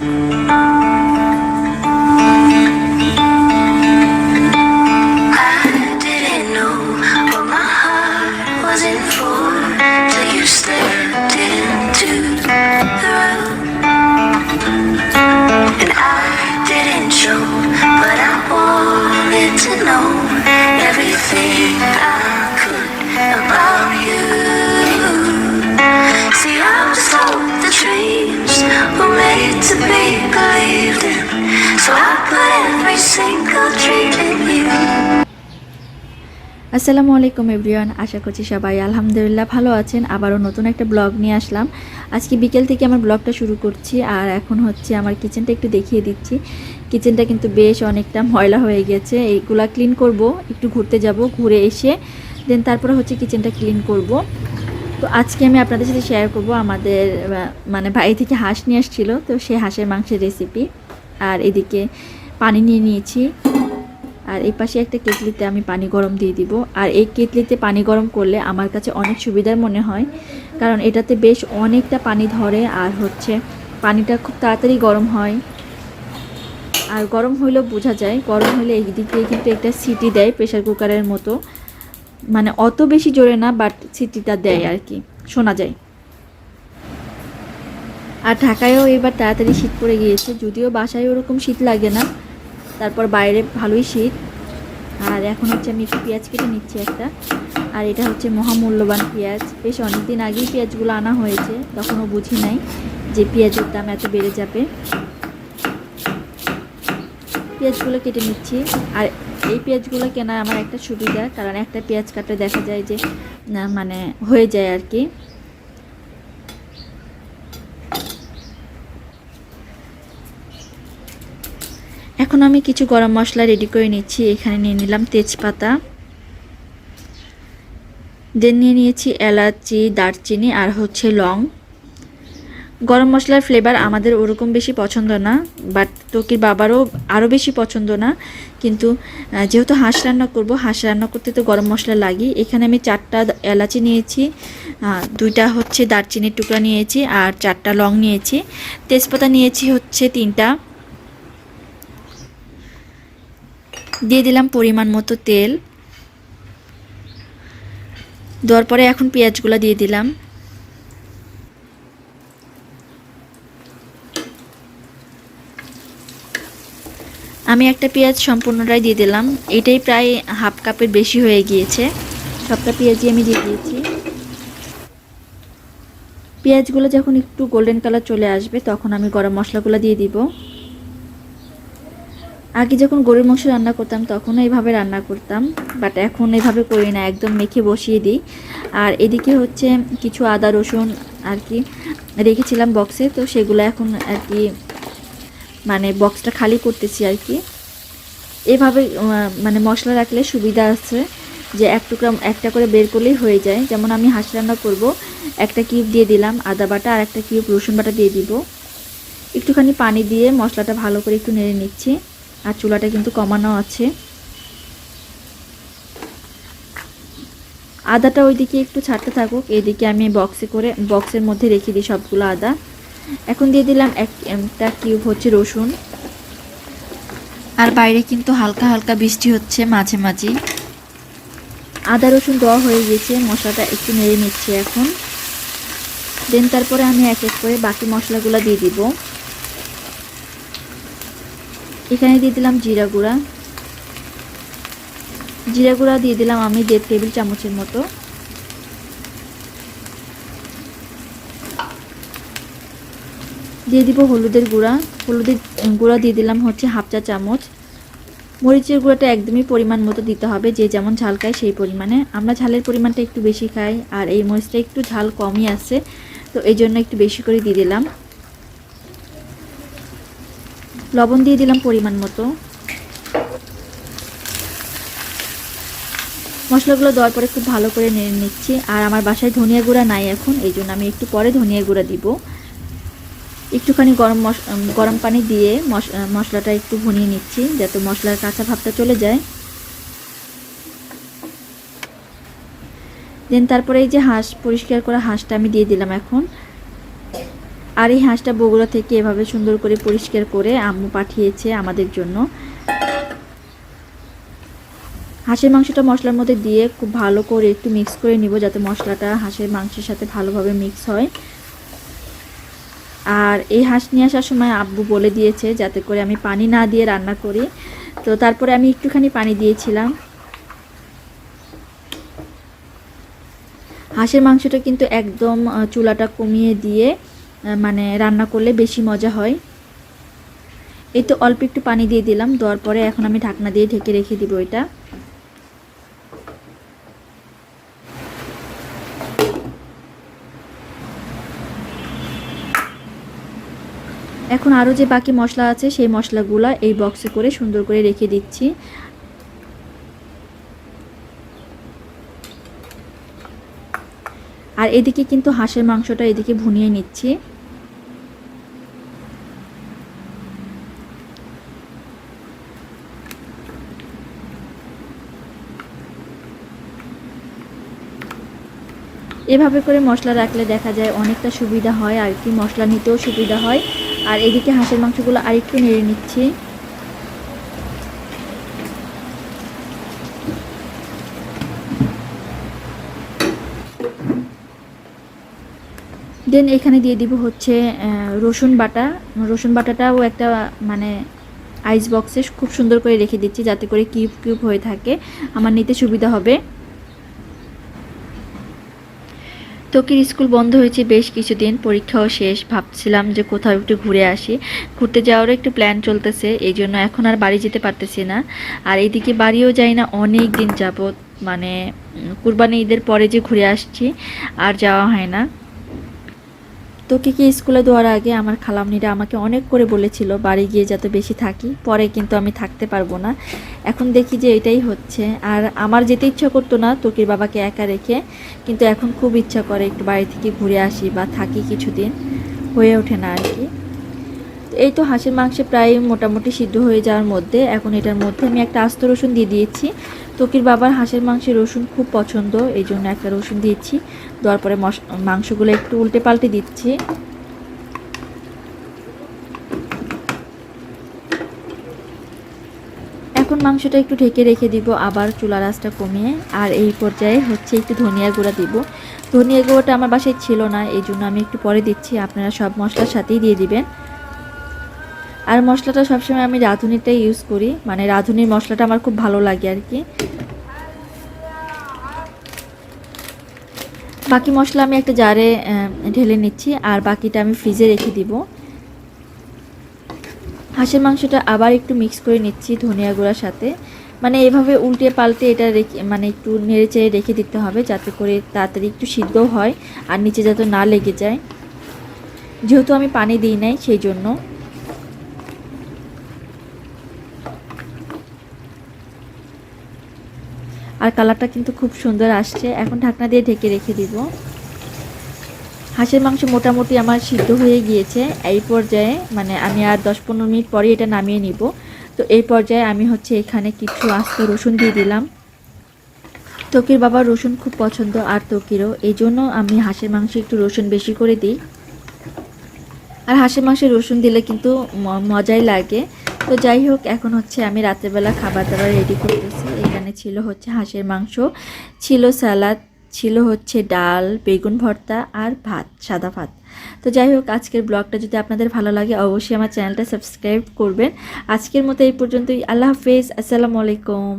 Música আসসালামু আলাইকুম, এভরিওয়ান। আশা করছি সবাই আলহামদুলিল্লাহ ভালো আছেন। আবারও নতুন একটা ব্লগ নিয়ে আসলাম। আজকে বিকেল থেকে আমার ব্লগটা শুরু করছি, আর এখন হচ্ছে আমার কিচেনটা একটু দেখিয়ে দিচ্ছি। কিচেনটা কিন্তু বেশ অনেকটা ময়লা হয়ে গেছে। এইগুলা ক্লিন করব, একটু ঘুরতে যাব, ঘুরে এসে, দেন তারপরে হচ্ছে কিচেনটা ক্লিন করব। তো আজকে আমি আপনাদের সাথে শেয়ার করব আমাদের মানে বাড়ি থেকে হাঁস নিয়ে আসছিল, তো সেই হাঁসের মাংসের রেসিপি আর এদিকে পানি নিয়ে নিয়েছি। আর এই পাশে একটা কেটলিতে আমি পানি গরম দিয়ে দিব। আর এই কেটলিতে পানি গরম করলে আমার কাছে অনেক সুবিধার মনে হয়। কারণ এটাতে বেশ অনেকটা পানি ধরে আর হচ্ছে পানিটা খুব তাড়াতাড়ি গরম হয়। আর গরম হইলেও বোঝা যায়, গরম হলে এই দিক দিয়ে কিন্তু একটা সিটি দেয় প্রেশার কুকারের মতো। মানে অত বেশি জোরে না, বাট সিটিটা দেয় আর কি। শোনা যায়। আর ঢাকায়ও এবার তাড়াতাড়ি শীত পড়ে গিয়েছে, যদিও বাসায় ওরকম শীত লাগে না। তারপর বাইরে ভালোই শীত। আর এখন হচ্ছে আমি একটু পেঁয়াজ কেটে নিচ্ছি একটা। আর এটা হচ্ছে মহামূল্যবান পেঁয়াজ। বেশ অনেক দিন আগেই পেঁয়াজগুলো আনা হয়েছে, তখনও বুঝি নাই যে পেঁয়াজের দাম এত বেড়ে যাবে। পেঁয়াজগুলো কেটে নিচ্ছি। আর এই পেঁয়াজগুলো কেনা আমার একটা সুবিধা, কারণ একটা পেঁয়াজ কাটলে দেখা যায় যে মানে হয়ে যায় আর কি। এখন আমি কিছু গরম মশলা রেডি করে নিচ্ছি। এখানে নিয়ে নিলাম তেজপাতা। দেন নিয়ে নিয়েছি এলাচি, দারচিনি আর হচ্ছে লং। গরম মশলার ফ্লেভার আমাদের ওরকম বেশি পছন্দ না বাট তোকির বাবারও আরও বেশি পছন্দ না। কিন্তু যেহেতু হাঁস রান্না করব, হাঁস রান্না করতে তো গরম মশলা লাগি। এখানে আমি চারটা এলাচি নিয়েছি দুইটা হচ্ছে দারচিনির টুকরা নিয়েছি আর চারটা লং নিয়েছি। তেজপাতা নিয়েছি হচ্ছে তিনটা। দিয়ে দিলাম পরিমাণ মতো তেল। দেওয়ার পরে এখন পেঁয়াজগুলো দিয়ে দিলাম। আমি একটা পেঁয়াজ সম্পূর্ণটাই দিয়ে দিলাম। এটাই প্রায় হাফ কাপের বেশি হয়ে গিয়েছে। সবটা পেঁয়াজই আমি দিয়ে দিয়েছি। পেঁয়াজগুলো যখন একটু গোল্ডেন কালার চলে আসবে, তখন আমি গরম মশলাগুলো দিয়ে দিব। আগে যখন গরুর মাংস রান্না করতাম, তখন এইভাবে রান্না করতাম বাট এখন এইভাবে করি না, একদম মেখে বসিয়ে দিই। আর এদিকে হচ্ছে কিছু আদা, রসুন আর কি রেখেছিলাম বক্সে তো সেগুলো এখন আর কি মানে বক্সটা খালি করতেছি আর কি। এভাবে মানে মশলা রাখলে সুবিধা আছে যে এক টুকরা, একটা করে বের করলেই হয়ে যায়। যেমন আমি হাঁস রান্না করব, একটা কিউব দিয়ে দিলাম আদা বাটা আর একটা কিউব রসুন বাটা দিয়ে দিব। একটুখানি পানি দিয়ে মশলাটা ভালো করে একটু নেড়ে নিচ্ছি। আর চুলাটা কিন্তু কমানো আছে। আদাটা ওইদিকে একটু ছাড়তে থাকুক, এদিকে আমি বক্সে করে বক্সের মধ্যে রেখে দিই সবগুলো আদা। এখন দিয়ে দিলাম একটা কিউব হচ্ছে রসুন। আর বাইরে কিন্তু হালকা হালকা বৃষ্টি হচ্ছে মাঝে মাঝে। আদা, রসুন দেওয়া হয়ে গেছে মশলাটা একটু নেড়ে নিচ্ছি এখন। দেন তারপরে আমি এক এক করে বাকি মশলাগুলো দিয়ে দিব। এখানে দিয়ে দিলাম জিরা গুঁড়া। জিরা গুঁড়া দিয়ে দিলাম আমি দেড় টেবিল চামচের মতো। দিয়ে দিব হলুদের গুঁড়া। হলুদের গুঁড়া দিয়ে দিলাম হচ্ছে হাফ চা চামচ। মরিচের গুঁড়াটা একদমই পরিমাণ মতো দিতে হবে, যে যেমন ঝাল খায় সেই পরিমাণে। আমরা ঝালের পরিমাণটা একটু বেশি খাই আর এই মরিচটা একটু ঝাল কমই আছে তো এই জন্য একটু বেশি করে দিয়ে দিলাম। লবণ দিয়ে দিলাম পরিমাণ মতো। মশলাগুলো দেওয়ার পরে খুব ভালো করে নেড়ে নিচ্ছি। আর আমার বাসায় ধনিয়া গুঁড়া নাই এখন, এই জন্য আমি একটু পরে ধনিয়া গুঁড়া দিব। একটুখানি গরম গরম পানি দিয়ে মশ- মশলাটা একটু ভুনিয়ে নিচ্ছি, যাতে মশলার কাঁচা ভাবটা চলে যায়। দেন তারপরে এই যে হাঁস, পরিষ্কার করা হাঁসটা আমি দিয়ে দিলাম এখন। আর এই হাঁসটা বগুড়া থেকে এভাবে সুন্দর করে পরিষ্কার করে আম্মু পাঠিয়েছে আমাদের জন্য। হাঁসের মাংসটা মশলার মধ্যে দিয়ে খুব ভালো করে একটু মিক্স করে নিব যাতে মশলাটা হাঁসের মাংসের সাথে ভালোভাবে মিক্স হয়। আর এই হাঁস নিয়ে আসার সময় আব্বু বলে দিয়েছে যাতে করে আমি পানি না দিয়ে রান্না করি। তো তারপরে আমি একটুখানি পানি দিয়েছিলাম। হাঁসের মাংসটা কিন্তু একদম চুলাটা কমিয়ে দিয়ে মানে রান্না করলে বেশি মজা হয়। এই তো অল্প একটু পানি দিয়ে দিলাম, দেওয়ার পরে এখন আমি ঢাকনা দিয়ে ঢেকে রেখে দিব এটা। এখন আরও যে বাকি মশলা আছে, সেই মশলাগুলো এই বক্সে করে সুন্দর করে রেখে দিচ্ছি। আর এদিকে কিন্তু হাঁসের মাংসটা এদিকে ভুনিয়ে নিচ্ছি। এভাবে করে মশলা রাখলে দেখা যায় অনেকটা সুবিধা হয়, আর কি মশলা নিতেও সুবিধা হয়। আর এদিকে হাঁসের মাংসগুলো আরেকটু নেড়ে নিচ্ছি। দেন এখানে দিয়ে দিব হচ্ছে রসুন বাটা। রসুন বাটাটাও একটা মানে আইস বক্সে খুব সুন্দর করে রেখে দিচ্ছি যাতে করে কিউব কিউব হয়ে থাকে। আমার নিতে সুবিধা হবে। তোকির স্কুল বন্ধ হয়েছে বেশ কিছুদিন, পরীক্ষাও শেষ। ভাবছিলাম যে কোথাও একটু ঘুরে আসি। ঘুরতে যাওয়ারও একটু প্ল্যান চলতেছে এই জন্য এখন আর বাড়ি যেতে পারতেছি না। আর এইদিকে বাড়িও যাই না, অনেক দিন যাবত মানে কুরবানি ঈদের পরে যে ঘুরে আসছি, আর যাওয়া হয় না। তোকে কি স্কুলে দেওয়ার আগে আমার খালামনিরা আমাকে অনেক করে বলেছিল, বাড়ি গিয়ে যাতে বেশি থাকি? পরে কিন্তু আমি থাকতে পারব না। এখন দেখি যে এটাই হচ্ছে। আর আমার যেতে ইচ্ছা করতো না তোকির বাবাকে একা রেখে। কিন্তু এখন খুব ইচ্ছা করে একটু বাড়ি থেকে ঘুরে আসি বা থাকি কিছুদিন। হয়ে ওঠে না আর কি। এই তো হাঁসের মাংস প্রায় মোটামুটি সিদ্ধ হয়ে যাওয়ার মধ্যে এখন এটার মধ্যে আমি একটা আস্ত রসুন দিয়ে দিয়েছি। তোকির বাবার হাঁসের মাংসের রসুন খুব পছন্দ, এই জন্য একটা রসুন দিয়েছি। দেওয়ার পরে মাংসগুলো একটু উল্টে পাল্টে দিচ্ছি। এখন মাংসটা একটু ঢেকে রেখে দিব, আবার চুলার আঁচটা কমিয়ে। আর এই পর্যায়ে হচ্ছে একটু ধনিয়া গুঁড়া দিব। ধনিয়া গুঁড়োটা আমার বাসায় ছিল না, এই জন্য আমি একটু পরে দিচ্ছি। আপনারা সব মশলার সাথেই দিয়ে দিবেন। আর মশলাটা সবসময় আমি রাঁধুনিটাই ইউজ করি। মানে রাঁধুনির মশলাটা আমার খুব ভালো লাগে আর কি। বাকি মশলা আমি একটা জারে ঢেলে নিচ্ছি আর বাকিটা আমি ফ্রিজে রেখে দিব। হাঁসের মাংসটা আবার একটু মিক্স করে নিচ্ছি ধনিয়া গুঁড়ার সাথে। মানে এভাবে উল্টে পাল্টে এটা রেখে মানে একটু নেড়ে চেড়ে রেখে দিতে হবে যাতে করে তাড়াতাড়ি একটু সিদ্ধ হয় আর নিচে যাতে না লেগে যায়। যেহেতু আমি পানি দিই নাই সেই জন্য। আর কালারটা কিন্তু খুব সুন্দর আসছে। এখন ঢাকনা দিয়ে ঢেকে রেখে দিব। হাঁসের মাংস মোটামুটি আমার সিদ্ধ হয়ে গিয়েছে। এই পর্যায়ে মানে আমি আর দশ পনেরো মিনিট পরে এটা নামিয়ে নিব। তো এই পর্যায়ে আমি হচ্ছে এখানে কিছু আস্ত রসুন দিয়ে দিলাম। তকির বাবার রসুন খুব পছন্দ আর তকিরও। এই জন্য আমি হাঁসের মাংসে একটু রসুন বেশি করে দিই। আর হাঁসের মাংসে রসুন দিলে কিন্তু মজাই লাগে। তো যাই হোক, এখন হচ্ছে আমি রাত্রেবেলা খাবার দাবার রেডি করতেছি। এখানে ছিল হচ্ছে হাঁসের মাংস, ছিল স্যালাড, ছিল হচ্ছে ডাল, বেগুন ভর্তা আর ভাত, সাদা ভাত। তো যাই হোক, আজকের ব্লগটা যদি আপনাদের ভালো লাগে, অবশ্যই আমার চ্যানেলটা সাবস্ক্রাইব করবেন। আজকের মতো এই পর্যন্তই, আল্লাহ হাফেজ, আসসালামু আলাইকুম।